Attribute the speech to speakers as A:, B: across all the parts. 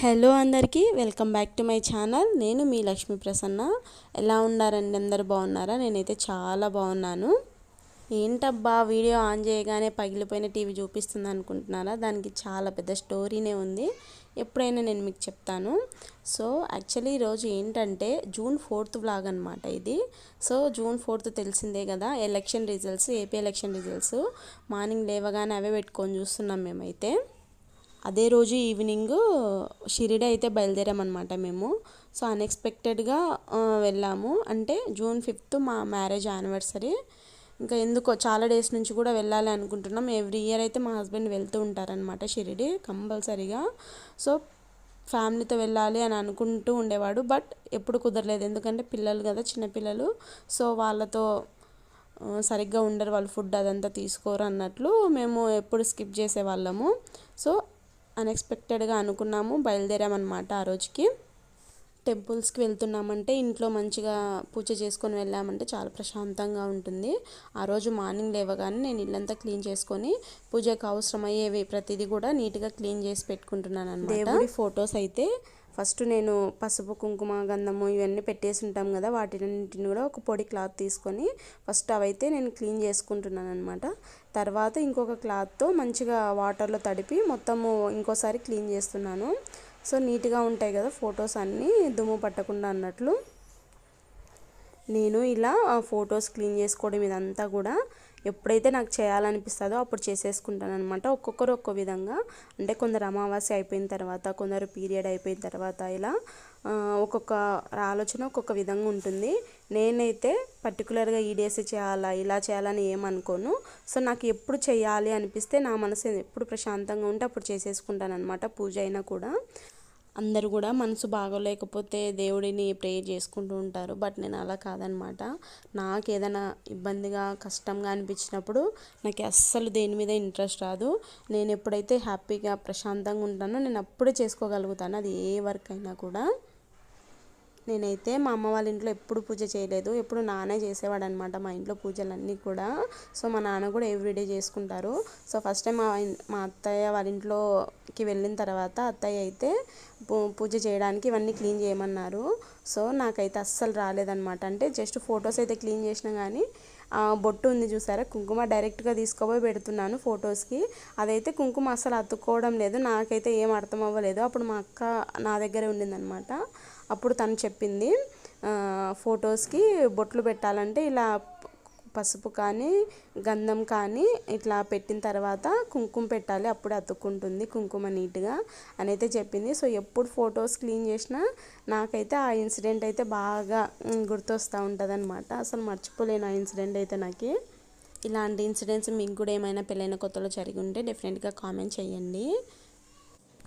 A: Hello అందరికీ welcome back to my channel. నేను మీ లక్ష్మి ప్రసన్న. ఎలా ఉన్నారండి? అందరు బాగున్నారా? నేనైతే చాలా బాగున్నాను. ఏంటబ్బా వీడియో ఆన్ చేయగానే పగిలిపోయిన టీవీ చూపిస్తుంది అనుకుంటున్నారా? దానికి చాలా పెద్ద స్టోరీనే ఉంది. ఎప్పుడైనా నేను మీకు చెప్తాను. సో యాక్చువల్లీ ఈరోజు ఏంటంటే జూన్ ఫోర్త్ బ్లాగ్ అనమాట ఇది. సో జూన్ ఫోర్త్ తెలిసిందే కదా election results AP election results. Morning లేవగానే అవే పెట్టుకొని చూస్తున్నాం మేమైతే. అదే రోజు ఈవినింగ్ షిరిడి అయితే బయలుదేరామన్నమాట మేము. సో అన్ఎక్స్పెక్టెడ్గా వెళ్ళాము. అంటే జూన్ ఫిఫ్త్ మా మ్యారేజ్ యానివర్సరీ. ఇంకా ఎందుకో చాలా డేస్ నుంచి కూడా వెళ్ళాలి అనుకుంటున్నాం. ఎవ్రీ ఇయర్ అయితే మా హస్బెండ్ వెళ్తూ ఉంటారనమాట షిరిడి కంపల్సరీగా. సో ఫ్యామిలీతో వెళ్ళాలి అని అనుకుంటూ ఉండేవాడు. బట్ ఎప్పుడు కుదరలేదు. ఎందుకంటే పిల్లలు కదా చిన్నపిల్లలు సో వాళ్ళతో సరిగ్గా ఉండరు. వాళ్ళు ఫుడ్ అదంతా తీసుకోరు అన్నట్లు మేము ఎప్పుడు స్కిప్ చేసేవాళ్ళము. సో అన్ఎక్స్పెక్టెడ్గా అనుకున్నాము బయలుదేరామన్నమాట ఆ రోజుకి. టెంపుల్స్కి వెళ్తున్నామంటే ఇంట్లో మంచిగా పూజ చేసుకొని వెళ్ళామంటే చాలా ప్రశాంతంగా ఉంటుంది. ఆ రోజు మార్నింగ్ లేవగానే నేను ఇల్లంతా క్లీన్ చేసుకొని పూజకు అవసరమయ్యేవి ప్రతిదీ కూడా నీట్గా క్లీన్ చేసి పెట్టుకుంటున్నాను అనమాట దేవుడి ఫొటోస్ అయితే ఫస్ట్ నేను పసుపు కుంకుమ గంధము ఇవన్నీ పెట్టేసి ఉంటాం కదా వాటిన్నింటిని కూడా ఒక పొడి క్లాత్ తీసుకొని ఫస్ట్ అవైతే నేను క్లీన్ చేసుకుంటున్నాను అనమాట తర్వాత ఇంకొక క్లాత్తో మంచిగా వాటర్లో తడిపి మొత్తము ఇంకోసారి క్లీన్ చేస్తున్నాను. సో నీట్గా ఉంటాయి కదా ఫొటోస్ అన్నీ దుమ్ము పట్టకుండా అన్నట్లు. నేను ఇలా ఫొటోస్ క్లీన్ చేసుకోవడం ఇదంతా కూడా ఎప్పుడైతే నాకు చేయాలనిపిస్తుందో అప్పుడు చేసేసుకుంటాను అనమాట ఒక్కొక్కరు ఒక్కో విధంగా. అంటే కొందరు అమావాస్య అయిపోయిన తర్వాత కొందరు పీరియడ్ అయిపోయిన తర్వాత ఇలా ఒక్కొక్క ఆలోచన ఒక్కొక్క విధంగా ఉంటుంది. నేనైతే పర్టికులర్గా ఈ డేస్ చేయాలా ఇలా చేయాలని ఏమనుకోను. సో నాకు ఎప్పుడు చేయాలి అనిపిస్తే నా మనసు ఎప్పుడు ప్రశాంతంగా ఉంటే అప్పుడు చేసేసుకుంటాను అనమాట పూజ అయినా కూడా. అందరూ కూడా మనసు బాగోలేకపోతే దేవుడిని ప్రే చేసుకుంటూ ఉంటారు. బట్ నేను అలా కాదనమాట. నాకు ఏదైనా ఇబ్బందిగా కష్టంగా అనిపించినప్పుడు నాకు అస్సలు దేని మీద ఇంట్రెస్ట్ రాదు. నేను ఎప్పుడైతే హ్యాపీగా ప్రశాంతంగా ఉంటానో నేను అప్పుడే చేసుకోగలుగుతాను. అది ఏ వర్క్ అయినా కూడా. నేనైతే మా అమ్మ వాళ్ళ ఇంట్లో ఎప్పుడు పూజ చేయలేదు. ఎప్పుడు నానే చేసేవాడు అనమాట మా ఇంట్లో పూజలన్నీ కూడా. సో మా నాన్న కూడా ఎవ్రీడే చేసుకుంటారు. సో ఫస్ట్ టైం మా మా అత్తయ్య వాళ్ళ ఇంట్లోకి వెళ్ళిన తర్వాత అత్తయ్య అయితే పూజ చేయడానికి ఇవన్నీ క్లీన్ చేయమన్నారు. సో నాకైతే అస్సలు రాలేదనమాట. అంటే జస్ట్ ఫొటోస్ అయితే క్లీన్ చేసినా కానీ బొట్టు ఉంది చూసారా? కుంకుమ డైరెక్ట్గా తీసుకోబోయి పెడుతున్నాను ఫొటోస్కి అదైతే కుంకుమ అస్సలు అతుక్కోవడం లేదు. నాకైతే ఏం అర్థం అవ్వలేదు. అప్పుడు మా అక్క నా దగ్గరే ఉండిందనమాట. అప్పుడు తను చెప్పింది ఫొటోస్కి బొట్లు పెట్టాలంటే ఇలా పసుపు కానీ గంధం కానీ ఇట్లా పెట్టిన తర్వాత కుంకుమ పెట్టాలి అప్పుడు అతుక్కుంటుంది కుంకుమ నీట్గా అని అయితే చెప్పింది. సో ఎప్పుడు ఫొటోస్ క్లీన్ చేసినా నాకైతే ఆ ఇన్సిడెంట్ అయితే బాగా గుర్తొస్తూ ఉంటుంది అనమాట అసలు మర్చిపోలేను ఆ ఇన్సిడెంట్ అయితే నాకు. ఇలాంటి ఇన్సిడెంట్స్ మీకు కూడా ఏమైనా పెళ్ళైన కొత్తలో జరిగి ఉంటే డెఫినెట్గా కామెంట్ చేయండి.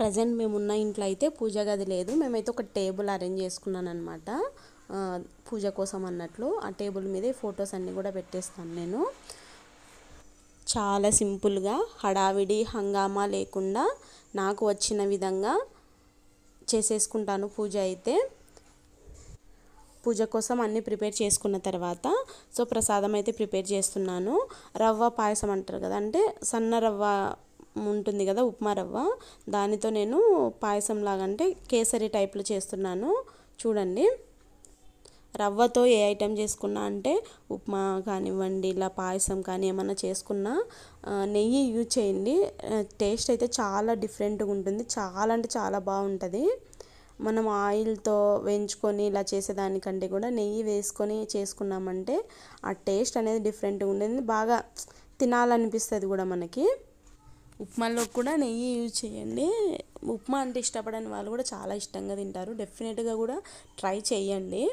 A: ప్రజెంట్ మేమున్న ఇంట్లో అయితే పూజ గది లేదు. మేమైతే ఒక టేబుల్ అరేంజ్ చేసుకున్నాను అనమాట పూజ కోసం అన్నట్లు. ఆ టేబుల్ మీద ఫొటోస్ అన్నీ కూడా పెట్టేస్తాను నేను. చాలా సింపుల్గా హడావిడి హంగామా లేకుండా నాకు వచ్చిన విధంగా చేసేసుకుంటాను పూజ అయితే. పూజ కోసం అన్నీ ప్రిపేర్ చేసుకున్న తర్వాత సో ప్రసాదం అయితే ప్రిపేర్ చేస్తున్నాను. రవ్వ పాయసం అంటారు కదా అంటే సన్న రవ్వ ఉంటుంది కదా ఉప్మా రవ్వ. దానితో నేను పాయసం లాగా అంటే కేసరి టైప్లో చేస్తున్నాను. చూడండి. రవ్వతో ఏ ఐటెం చేసుకున్నా అంటే ఉప్మా కానివ్వండి ఇలా పాయసం కానీ ఏమన్నా చేసుకున్నా నెయ్యి యూజ్ చేయండి. టేస్ట్ అయితే చాలా డిఫరెంట్గా ఉంటుంది. చాలా అంటే చాలా బాగుంటుంది. మనం ఆయిల్తో వేయించుకొని ఇలా చేసేదానికంటే కూడా నెయ్యి వేసుకొని చేసుకున్నామంటే ఆ టేస్ట్ అనేది డిఫరెంట్గా ఉంటుంది బాగా తినాలనిపిస్తుంది కూడా మనకి. ఉప్మాలో కూడా నెయ్యి యూజ్ చేయండి. ఉప్మా అంటే ఇష్టపడని వాళ్ళు కూడా చాలా ఇష్టంగా తింటారు. డెఫినెట్గా కూడా ట్రై చేయండి.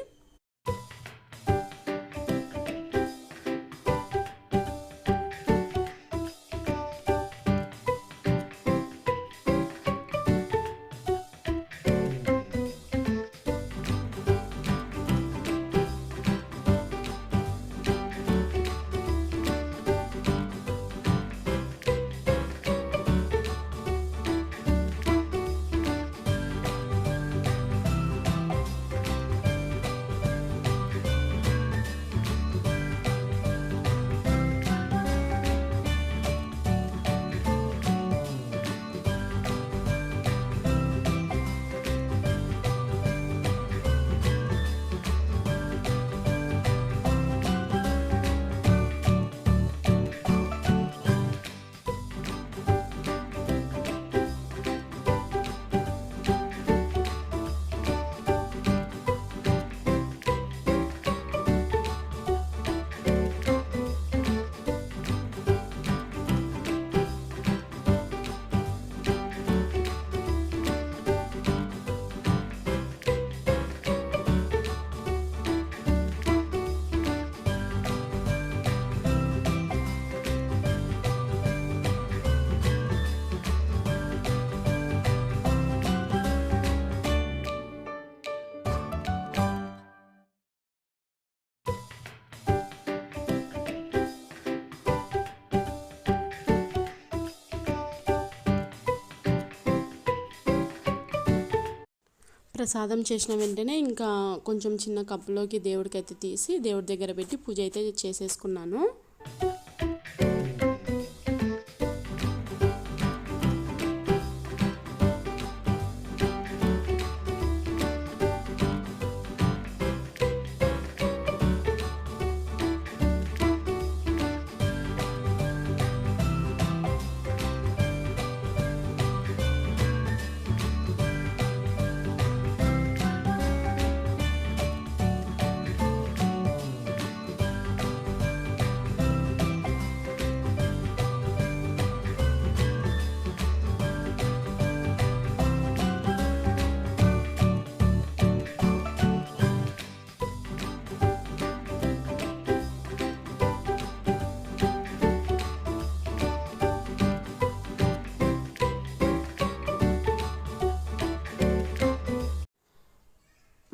A: ప్రసాదం చేసిన వెంటనే ఇంకా కొంచెం చిన్న కప్పులోకి దేవుడికి అయితే తీసి దేవుడి దగ్గర పెట్టి పూజ అయితే చేసేసుకున్నాను.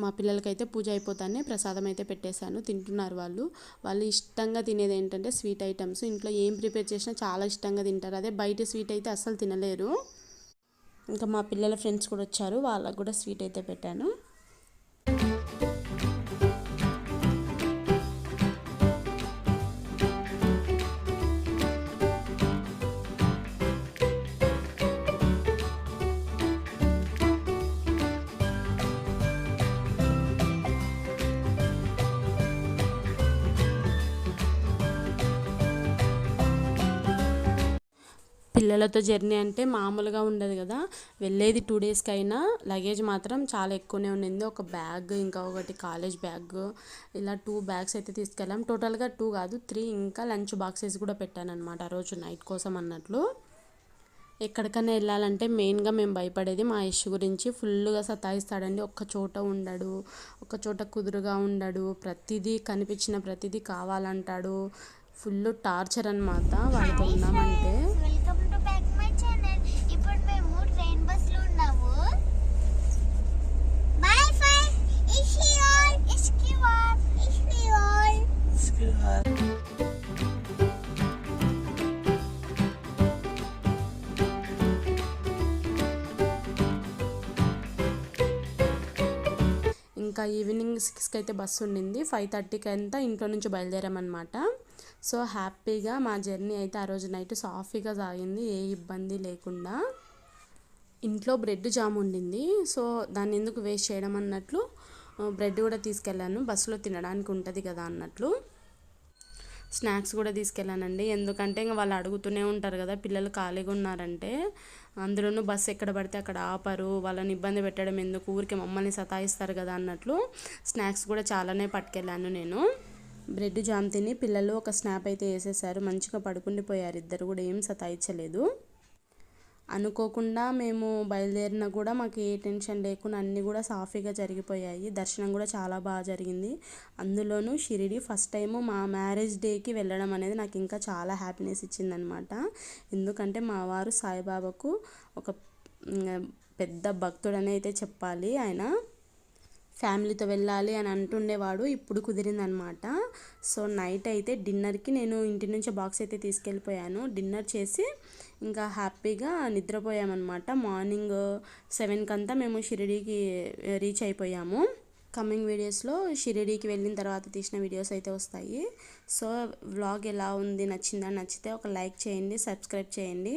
A: మా పిల్లలకైతే పూజ అయిపోతానే ప్రసాదం అయితే పెట్టేశాను. తింటున్నారు వాళ్ళు. వాళ్ళు ఇష్టంగా తినేది ఏంటంటే స్వీట్ ఐటమ్స్. ఇంట్లో ఏం ప్రిపేర్ చేసినా చాలా ఇష్టంగా తింటారు. అదే బయట స్వీట్ అయితే అస్సలు తినలేరు. ఇంకా మా పిల్లల ఫ్రెండ్స్ కూడా వచ్చారు. వాళ్ళకు కూడా స్వీట్ అయితే పెట్టాను. పిల్లలతో జర్నీ అంటే మామూలుగా ఉండదు కదా. వెళ్ళేది టూ డేస్కి అయినా లగేజ్ మాత్రం చాలా ఎక్కువనే ఉండింది. ఒక బ్యాగ్ ఇంకా ఒకటి కాలేజ్ బ్యాగ్ ఇలా టూ బ్యాగ్స్ అయితే తీసుకెళ్ళాం. టోటల్గా టూ కాదు త్రీ ఇంకా లంచ్ బాక్సెస్ కూడా పెట్టాను అనమాట ఆ రోజు నైట్ కోసం అన్నట్లు. ఎక్కడికైనా వెళ్ళాలంటే మెయిన్గా మేము భయపడేది మా యశ్ గురించి. ఫుల్గా సతాయిస్తాడండి. ఒక్క చోట ఉండడు ఒక చోట కుదురుగా ఉండడు. ప్రతిదీ కనిపించిన ప్రతిదీ కావాలంటాడు. ఫుల్ టార్చర్ అనమాట వాడితో ఉన్నామంటే
B: welcome to back my channel ఇప్పుడు మేము ట్రైన్ బస్లో ఉన్నాము బై బై ఇషియోల్ ఇష్కివార్ ఇష్కియోల్
A: ఇంకా ఈవినింగ్ సిక్స్కి అయితే బస్సు ఉండింది ఫైవ్ థర్టీకి అంతా ఇంట్లో నుంచి బయలుదేరామన్నమాట. సో హ్యాపీగా మా జర్నీ అయితే ఆ రోజు నైట్ సాఫీగా సాగింది ఏ ఇబ్బంది లేకుండా. ఇంట్లో బ్రెడ్ జామ్ ఉండింది సో దాన్ని ఎందుకు వేస్ట్ చేయడం అన్నట్లు బ్రెడ్ కూడా తీసుకెళ్ళాను బస్సులో తినడానికి ఉంటుంది కదా అన్నట్లు. స్నాక్స్ కూడా తీసుకెళ్ళానండి. ఎందుకంటే ఇంకా వాళ్ళు అడుగుతూనే ఉంటారు కదా పిల్లలు ఖాళీగా ఉన్నారంటే అందులోనూ బస్సు ఎక్కడ పడితే అక్కడ ఆపరు వాళ్ళని ఇబ్బంది పెట్టడం ఎందుకు ఊరికి మమ్మల్ని సతాయిస్తారు కదా అన్నట్లు స్నాక్స్ కూడా చాలానే పట్టుకెళ్ళాను నేను. బ్రెడ్ జామ్ తిని పిల్లలు ఒక స్నాప్ అయితే వేసేసారు మంచిగా పడుకుండిపోయారు ఇద్దరు కూడా ఏం సతాయించలేదు. అనుకోకుండా మేము బయలుదేరినా కూడా మాకు ఏ టెన్షన్ లేకుండా అన్నీ కూడా సాఫీగా జరిగిపోయాయి. దర్శనం కూడా చాలా బాగా జరిగింది. అందులోనూ షిరిడి ఫస్ట్ టైం మా మ్యారేజ్ డేకి వెళ్ళడం అనేది నాకు ఇంకా చాలా హ్యాపీనెస్ ఇచ్చిందనమాట. ఎందుకంటే మా వారు సాయిబాబాకు ఒక పెద్ద భక్తుడని అయితే చెప్పాలి. ఆయన ఫ్యామిలీతో వెళ్ళాలి అని అంటుండేవాడు. ఇప్పుడు కుదిరిందనమాట. సో నైట్ అయితే డిన్నర్కి నేను ఇంటి నుంచి బాక్స్ అయితే తీసుకెళ్ళిపోయాను. డిన్నర్ చేసి ఇంకా హ్యాపీగా నిద్రపోయామన్నమాట మార్నింగ్ సెవెన్కి అంతా మేము షిరిడీకి రీచ్ అయిపోయాము. కమింగ్ వీడియోస్లో షిరిడీకి వెళ్ళిన తర్వాత తీసిన వీడియోస్ అయితే వస్తాయి. సో వ్లాగ్ ఎలా ఉంది నచ్చిందా నచ్చితే ఒక లైక్ చేయండి సబ్స్క్రైబ్ చేయండి.